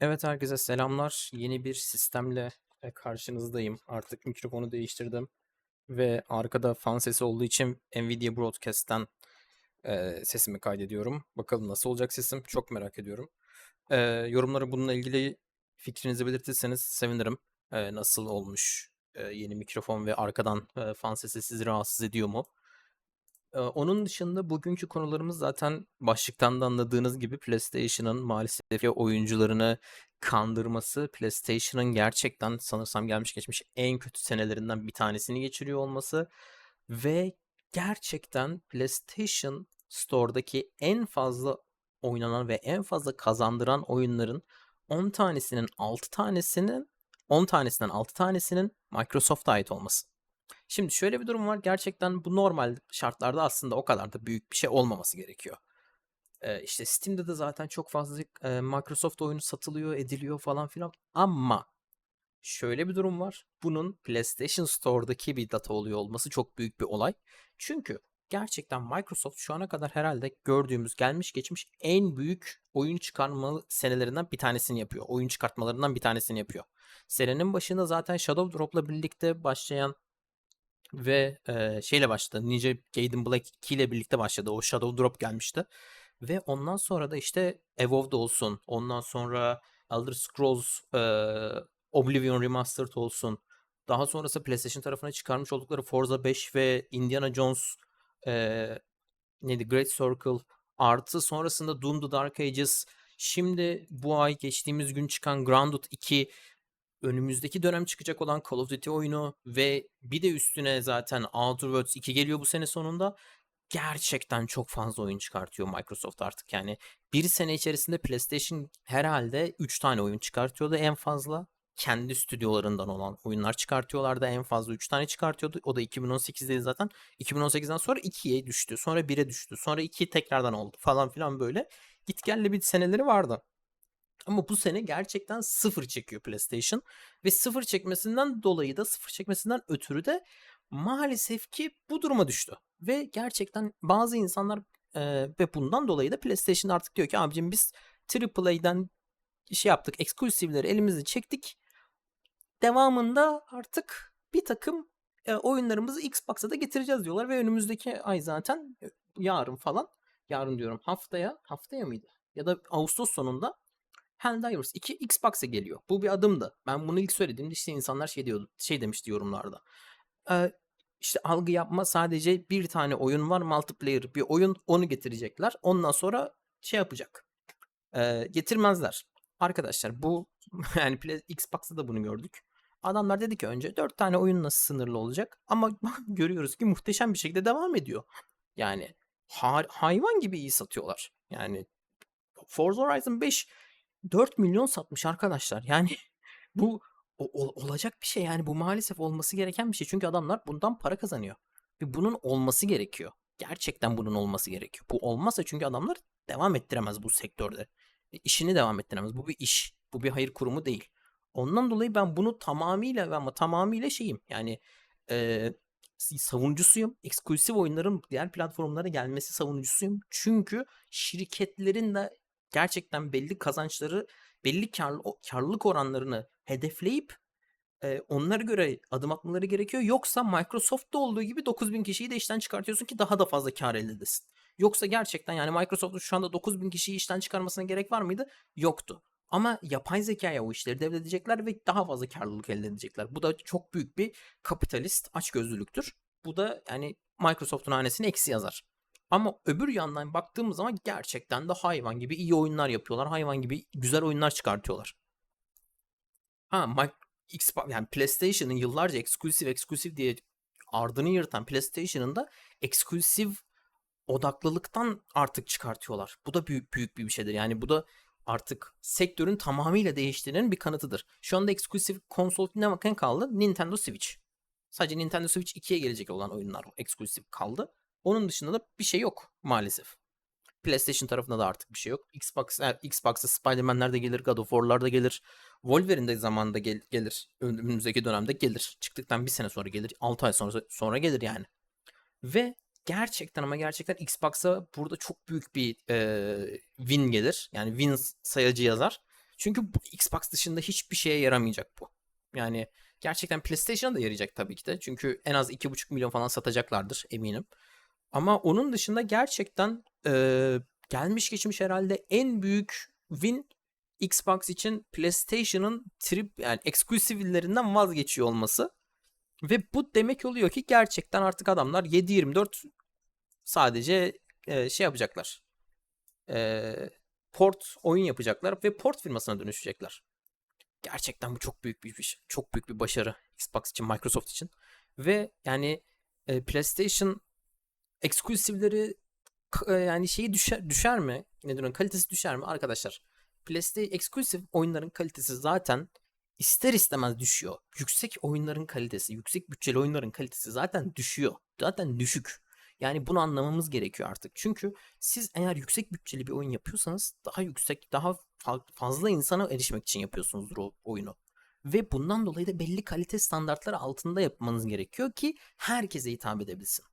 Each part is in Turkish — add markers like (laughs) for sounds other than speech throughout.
Evet herkese selamlar. Yeni bir sistemle e, karşınızdayım. Artık mikrofonu değiştirdim ve arkada fan sesi olduğu için Nvidia Broadcast'ten e, sesimi kaydediyorum. Bakalım nasıl olacak sesim? Çok merak ediyorum. E, yorumlara bununla ilgili fikrinizi belirtirseniz sevinirim. E, nasıl olmuş e, yeni mikrofon ve arkadan e, fan sesi sizi rahatsız ediyor mu? Onun dışında bugünkü konularımız zaten başlıktan da anladığınız gibi PlayStation'ın maalesef ki oyuncularını kandırması, PlayStation'ın gerçekten sanırsam gelmiş geçmiş en kötü senelerinden bir tanesini geçiriyor olması ve gerçekten PlayStation Store'daki en fazla oynanan ve en fazla kazandıran oyunların 10 tanesinin 6 tanesinin 10 tanesinden 6 tanesinin Microsoft'a ait olması. Şimdi şöyle bir durum var. Gerçekten bu normal şartlarda aslında o kadar da büyük bir şey olmaması gerekiyor. Ee, işte Steam'de de zaten çok fazla e, Microsoft oyunu satılıyor, ediliyor falan filan. Ama şöyle bir durum var. Bunun PlayStation Store'daki bir data oluyor olması çok büyük bir olay. Çünkü gerçekten Microsoft şu ana kadar herhalde gördüğümüz gelmiş geçmiş en büyük oyun çıkarma senelerinden bir tanesini yapıyor. Oyun çıkartmalarından bir tanesini yapıyor. Senenin başında zaten Shadow Drop'la birlikte başlayan ve e, şeyle başladı. Ninja Gaiden Black 2 ile birlikte başladı. O Shadow Drop gelmişti. Ve ondan sonra da işte Evolved olsun. Ondan sonra Elder Scrolls e, Oblivion Remastered olsun. Daha sonrası PlayStation tarafına çıkarmış oldukları Forza 5 ve Indiana Jones e, neydi Great Circle artı sonrasında Doom The Dark Ages şimdi bu ay geçtiğimiz gün çıkan Grounded 2 önümüzdeki dönem çıkacak olan Call of Duty oyunu ve bir de üstüne zaten Outer Worlds 2 geliyor bu sene sonunda. Gerçekten çok fazla oyun çıkartıyor Microsoft artık yani. Bir sene içerisinde PlayStation herhalde 3 tane oyun çıkartıyordu en fazla. Kendi stüdyolarından olan oyunlar çıkartıyorlardı en fazla 3 tane çıkartıyordu. O da 2018'deydi zaten. 2018'den sonra 2'ye düştü. Sonra 1'e düştü. Sonra 2 tekrardan oldu falan filan böyle. Gitgelli bir seneleri vardı. Ama bu sene gerçekten sıfır çekiyor PlayStation. Ve sıfır çekmesinden dolayı da sıfır çekmesinden ötürü de maalesef ki bu duruma düştü. Ve gerçekten bazı insanlar e, ve bundan dolayı da PlayStation artık diyor ki abicim biz AAA'den şey yaptık, eksklusivleri elimizi çektik. Devamında artık bir takım e, oyunlarımızı Xbox'a da getireceğiz diyorlar ve önümüzdeki ay zaten yarın falan, yarın diyorum haftaya, haftaya mıydı? Ya da Ağustos sonunda Helldivers 2 Xbox'a geliyor. Bu bir adımdı. Ben bunu ilk söylediğimde işte insanlar şey diyordu, şey demişti yorumlarda. Ee, işte algı yapma sadece bir tane oyun var multiplayer bir oyun onu getirecekler. Ondan sonra şey yapacak. Ee, getirmezler. Arkadaşlar bu (laughs) yani Xbox'ta da bunu gördük. Adamlar dedi ki önce 4 tane oyun nasıl sınırlı olacak ama (laughs) görüyoruz ki muhteşem bir şekilde devam ediyor. Yani ha- hayvan gibi iyi satıyorlar. Yani Forza Horizon 5 4 milyon satmış arkadaşlar. Yani bu o- ol- olacak bir şey yani bu maalesef olması gereken bir şey. Çünkü adamlar bundan para kazanıyor. Ve bunun olması gerekiyor. Gerçekten bunun olması gerekiyor. Bu olmazsa çünkü adamlar devam ettiremez bu sektörde. E, işini devam ettiremez. Bu bir iş. Bu bir hayır kurumu değil. Ondan dolayı ben bunu tamamıyla ama tamamıyla şeyim. Yani e, savunucusuyum. Eksklusif oyunların diğer platformlara gelmesi savunucusuyum. Çünkü şirketlerin de gerçekten belli kazançları, belli karlı, karlılık oranlarını hedefleyip e, onlara göre adım atmaları gerekiyor. Yoksa Microsoft'ta olduğu gibi 9000 kişiyi de işten çıkartıyorsun ki daha da fazla kar elde edesin. Yoksa gerçekten yani Microsoft'un şu anda 9000 kişiyi işten çıkarmasına gerek var mıydı? Yoktu. Ama yapay zekaya o işleri devredecekler ve daha fazla karlılık elde edecekler. Bu da çok büyük bir kapitalist açgözlülüktür. Bu da yani Microsoft'un hanesini eksi yazar. Ama öbür yandan baktığımız zaman gerçekten de hayvan gibi iyi oyunlar yapıyorlar. Hayvan gibi güzel oyunlar çıkartıyorlar. Ha, Xbox yani PlayStation'ın yıllarca eksklusif eksklusif diye ardını yırtan PlayStation'ın da eksklusif odaklılıktan artık çıkartıyorlar. Bu da büyük büyük bir şeydir. Yani bu da artık sektörün tamamıyla değiştiğinin bir kanıtıdır. Şu anda eksklusif konsol ne bakın kaldı? Nintendo Switch. Sadece Nintendo Switch 2'ye gelecek olan oyunlar eksklusif kaldı. Onun dışında da bir şey yok maalesef. PlayStation tarafında da artık bir şey yok. Xbox, e, Xbox'ta Spider-Man'ler de gelir, God of War'lar da gelir. Wolverine de zamanında gel- gelir. Önümüzdeki dönemde gelir. Çıktıktan bir sene sonra gelir. 6 ay sonra sonra gelir yani. Ve gerçekten ama gerçekten Xbox'a burada çok büyük bir e, win gelir. Yani win sayacı yazar. Çünkü bu Xbox dışında hiçbir şeye yaramayacak bu. Yani gerçekten PlayStation'a da yarayacak tabii ki de. Çünkü en az 2,5 milyon falan satacaklardır eminim. Ama onun dışında gerçekten e, gelmiş geçmiş herhalde en büyük win Xbox için PlayStation'ın trip yani eksklusivlerinden vazgeçiyor olması. Ve bu demek oluyor ki gerçekten artık adamlar 7-24 sadece e, şey yapacaklar. E, port oyun yapacaklar ve port firmasına dönüşecekler. Gerçekten bu çok büyük bir iş. Çok büyük bir başarı Xbox için, Microsoft için. Ve yani e, PlayStation eksklusivleri k- e, yani şeyi düşer düşer mi? Ne diyorum kalitesi düşer mi arkadaşlar? PlayStation eksklusif oyunların kalitesi zaten ister istemez düşüyor. Yüksek oyunların kalitesi, yüksek bütçeli oyunların kalitesi zaten düşüyor. Zaten düşük. Yani bunu anlamamız gerekiyor artık. Çünkü siz eğer yüksek bütçeli bir oyun yapıyorsanız daha yüksek, daha fa- fazla insana erişmek için yapıyorsunuzdur o oyunu. Ve bundan dolayı da belli kalite standartları altında yapmanız gerekiyor ki herkese hitap edebilsin.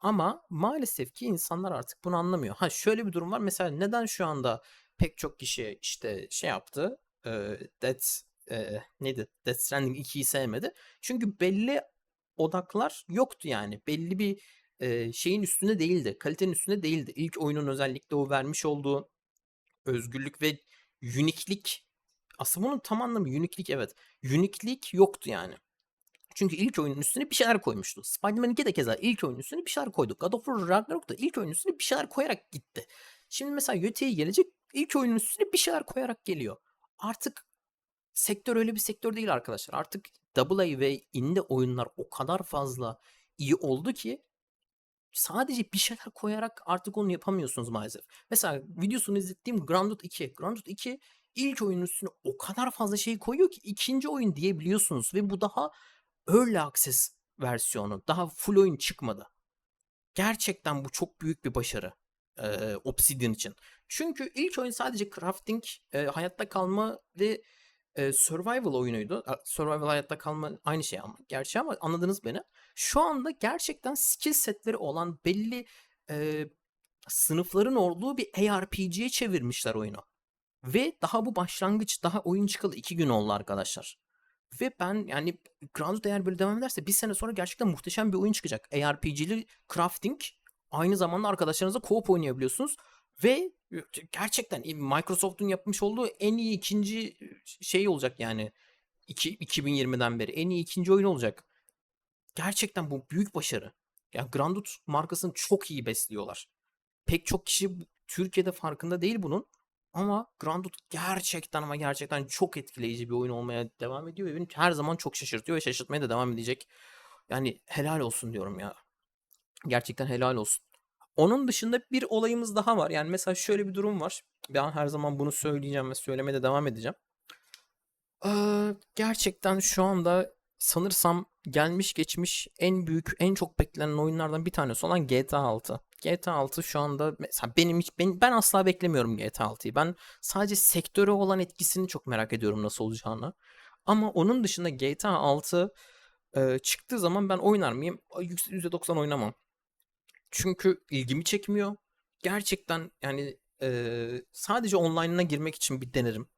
Ama maalesef ki insanlar artık bunu anlamıyor. Ha şöyle bir durum var. Mesela neden şu anda pek çok kişi işte şey yaptı. E, Death e, neydi? Death Stranding 2'yi sevmedi. Çünkü belli odaklar yoktu yani. Belli bir e, şeyin üstünde değildi. Kalitenin üstünde değildi. İlk oyunun özellikle o vermiş olduğu özgürlük ve uniklik aslında bunun tam anlamı uniklik evet. Uniklik yoktu yani. Çünkü ilk oyunun üstüne bir şeyler koymuştu. Spider-Man 2 de keza ilk oyunun üstüne bir şeyler koyduk. God of War Ragnarok da ilk oyunun üstüne bir şeyler koyarak gitti. Şimdi mesela YT'ye gelecek ilk oyunun üstüne bir şeyler koyarak geliyor. Artık sektör öyle bir sektör değil arkadaşlar. Artık AA ve indie oyunlar o kadar fazla iyi oldu ki sadece bir şeyler koyarak artık onu yapamıyorsunuz maalesef. Mesela videosunu izlettiğim Grounded 2. Grounded 2 ilk oyunun üstüne o kadar fazla şey koyuyor ki ikinci oyun diyebiliyorsunuz ve bu daha Early Access versiyonu. Daha full oyun çıkmadı. Gerçekten bu çok büyük bir başarı. E, Obsidian için. Çünkü ilk oyun sadece crafting, e, hayatta kalma ve e, survival oyunuydu. Survival hayatta kalma aynı şey ama gerçi ama anladınız beni. Şu anda gerçekten skill setleri olan belli e, sınıfların olduğu bir ARPG'ye çevirmişler oyunu. Ve daha bu başlangıç, daha oyun çıkalı iki gün oldu arkadaşlar. Ve ben yani Grounded eğer böyle devam ederse bir sene sonra gerçekten muhteşem bir oyun çıkacak. ARPG'li crafting aynı zamanda arkadaşlarınızla co-op oynayabiliyorsunuz. Ve gerçekten Microsoft'un yapmış olduğu en iyi ikinci şey olacak yani. İki, 2020'den beri en iyi ikinci oyun olacak. Gerçekten bu büyük başarı. Yani Grounded markasını çok iyi besliyorlar. Pek çok kişi Türkiye'de farkında değil bunun. Ama Grounded gerçekten ama gerçekten çok etkileyici bir oyun olmaya devam ediyor ve beni her zaman çok şaşırtıyor ve şaşırtmaya da devam edecek. Yani helal olsun diyorum ya. Gerçekten helal olsun. Onun dışında bir olayımız daha var. Yani mesela şöyle bir durum var. Ben her zaman bunu söyleyeceğim ve söylemeye de devam edeceğim. Ee, gerçekten şu anda sanırsam gelmiş geçmiş en büyük, en çok beklenen oyunlardan bir tanesi olan GTA 6. GTA 6 şu anda mesela benim hiç ben, ben asla beklemiyorum GTA 6'yı. Ben sadece sektöre olan etkisini çok merak ediyorum nasıl olacağını. Ama onun dışında GTA 6 e, çıktığı zaman ben oynar mıyım? %90 oynamam. Çünkü ilgimi çekmiyor. Gerçekten yani e, sadece online'ına girmek için bir denerim.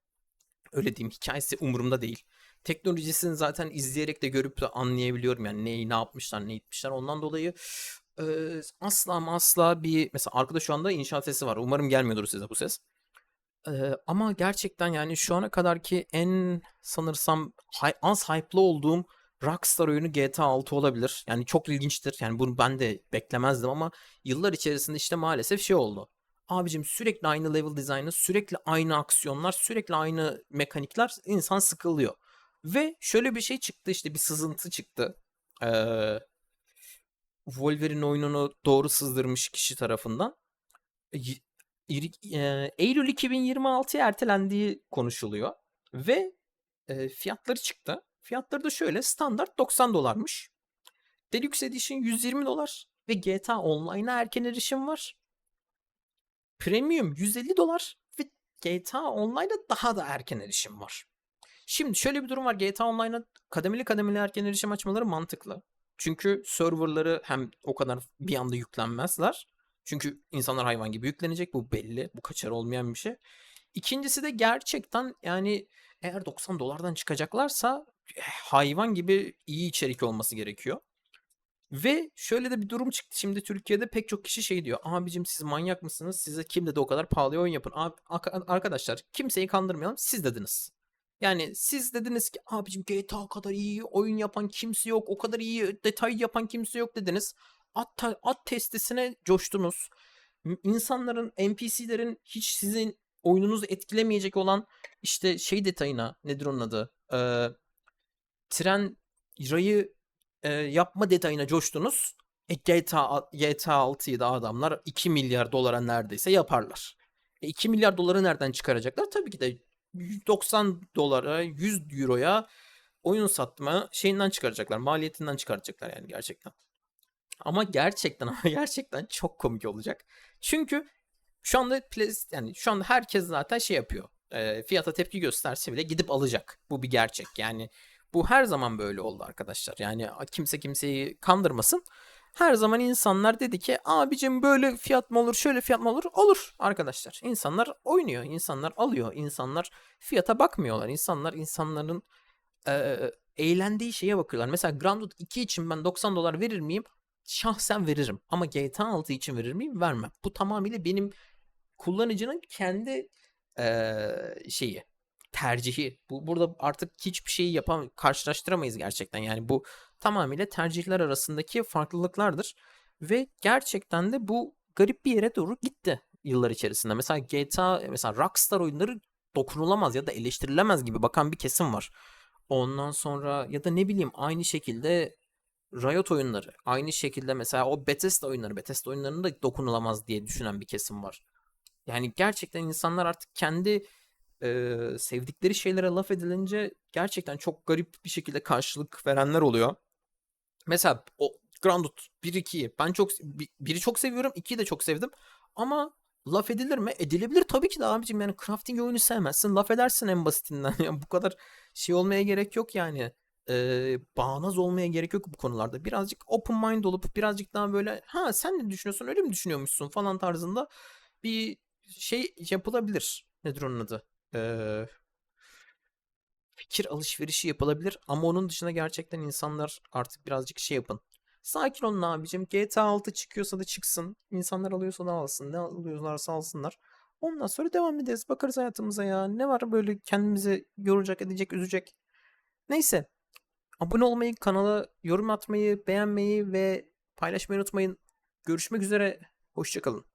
Öyle diyeyim. Hikayesi umurumda değil. Teknolojisini zaten izleyerek de görüp de anlayabiliyorum yani neyi ne yapmışlar ne etmişler. Ondan dolayı e, asla asla bir mesela arkada şu anda inşaat sesi var. Umarım gelmiyordur size bu ses. E, ama gerçekten yani şu ana kadarki en sanırsam hy- az hype'lı olduğum Rockstar oyunu GTA 6 olabilir. Yani çok ilginçtir. Yani bunu ben de beklemezdim ama yıllar içerisinde işte maalesef şey oldu. Abicim sürekli aynı level dizaynı, sürekli aynı aksiyonlar, sürekli aynı mekanikler insan sıkılıyor. Ve şöyle bir şey çıktı işte bir sızıntı çıktı. Ee, Wolverine oyununu doğru sızdırmış kişi tarafından. İri- e, Eylül 2026'ya ertelendiği konuşuluyor. Ve e, fiyatları çıktı. Fiyatları da şöyle standart 90 dolarmış. Deluxe Edition 120 dolar ve GTA Online'a erken erişim var. Premium 150 dolar ve GTA Online'a daha da erken erişim var. Şimdi şöyle bir durum var. GTA Online'a kademeli kademeli erken erişim açmaları mantıklı. Çünkü serverları hem o kadar bir anda yüklenmezler. Çünkü insanlar hayvan gibi yüklenecek. Bu belli. Bu kaçar olmayan bir şey. İkincisi de gerçekten yani eğer 90 dolardan çıkacaklarsa eh, hayvan gibi iyi içerik olması gerekiyor. Ve şöyle de bir durum çıktı. Şimdi Türkiye'de pek çok kişi şey diyor. Abicim siz manyak mısınız? Size kim dedi o kadar pahalı oyun yapın? Abi, arkadaşlar kimseyi kandırmayalım. Siz dediniz. Yani siz dediniz ki abicim GTA kadar iyi oyun yapan kimse yok. O kadar iyi detay yapan kimse yok dediniz. At, at testisine coştunuz. İnsanların, NPC'lerin hiç sizin oyununuzu etkilemeyecek olan işte şey detayına nedir onun adı? Ee, tren rayı e, yapma detayına coştunuz. E, GTA, GTA 6'yı da adamlar 2 milyar dolara neredeyse yaparlar. E, 2 milyar doları nereden çıkaracaklar? Tabii ki de 90 dolara, 100 euroya oyun satma şeyinden çıkaracaklar. Maliyetinden çıkaracaklar yani gerçekten. Ama gerçekten (laughs) ama gerçekten çok komik olacak. Çünkü şu anda yani şu anda herkes zaten şey yapıyor. E, fiyata tepki gösterse bile gidip alacak. Bu bir gerçek. Yani bu her zaman böyle oldu arkadaşlar. Yani kimse kimseyi kandırmasın. Her zaman insanlar dedi ki abicim böyle fiyat mı olur şöyle fiyat mı olur? Olur arkadaşlar. İnsanlar oynuyor. insanlar alıyor. insanlar fiyata bakmıyorlar. İnsanlar insanların e, eğlendiği şeye bakıyorlar. Mesela Grand Theft 2 için ben 90 dolar verir miyim? Şahsen veririm. Ama GTA 6 için verir miyim? Vermem. Bu tamamıyla benim kullanıcının kendi eee, şeyi tercihi. Bu burada artık hiçbir şeyi yapam karşılaştıramayız gerçekten. Yani bu tamamıyla tercihler arasındaki farklılıklardır ve gerçekten de bu garip bir yere doğru gitti yıllar içerisinde. Mesela GTA, mesela Rockstar oyunları dokunulamaz ya da eleştirilemez gibi bakan bir kesim var. Ondan sonra ya da ne bileyim aynı şekilde Riot oyunları, aynı şekilde mesela o Bethesda oyunları, Bethesda oyunlarının da dokunulamaz diye düşünen bir kesim var. Yani gerçekten insanlar artık kendi e, sevdikleri şeylere laf edilince gerçekten çok garip bir şekilde karşılık verenler oluyor. Mesela o Theft 1-2'yi ben çok bi- biri çok seviyorum, 2'yi de çok sevdim. Ama laf edilir mi? Edilebilir tabii ki de abicim yani crafting oyunu sevmezsin. Laf edersin en basitinden. (laughs) Yani bu kadar şey olmaya gerek yok yani. Ee, bağnaz olmaya gerek yok bu konularda. Birazcık open mind olup birazcık daha böyle ha sen ne düşünüyorsun öyle mi düşünüyormuşsun falan tarzında bir şey yapılabilir. Nedir onun adı? Ee, fikir alışverişi yapılabilir ama onun dışında gerçekten insanlar artık birazcık şey yapın. Sakin olun abicim. GTA 6 çıkıyorsa da çıksın. İnsanlar alıyorsa da alsın. Ne alıyorlarsa alsınlar. Ondan sonra devam ederiz. Bakarız hayatımıza ya. Ne var böyle kendimizi yoracak, edecek, üzecek. Neyse. Abone olmayı, kanala yorum atmayı, beğenmeyi ve paylaşmayı unutmayın. Görüşmek üzere. Hoşçakalın.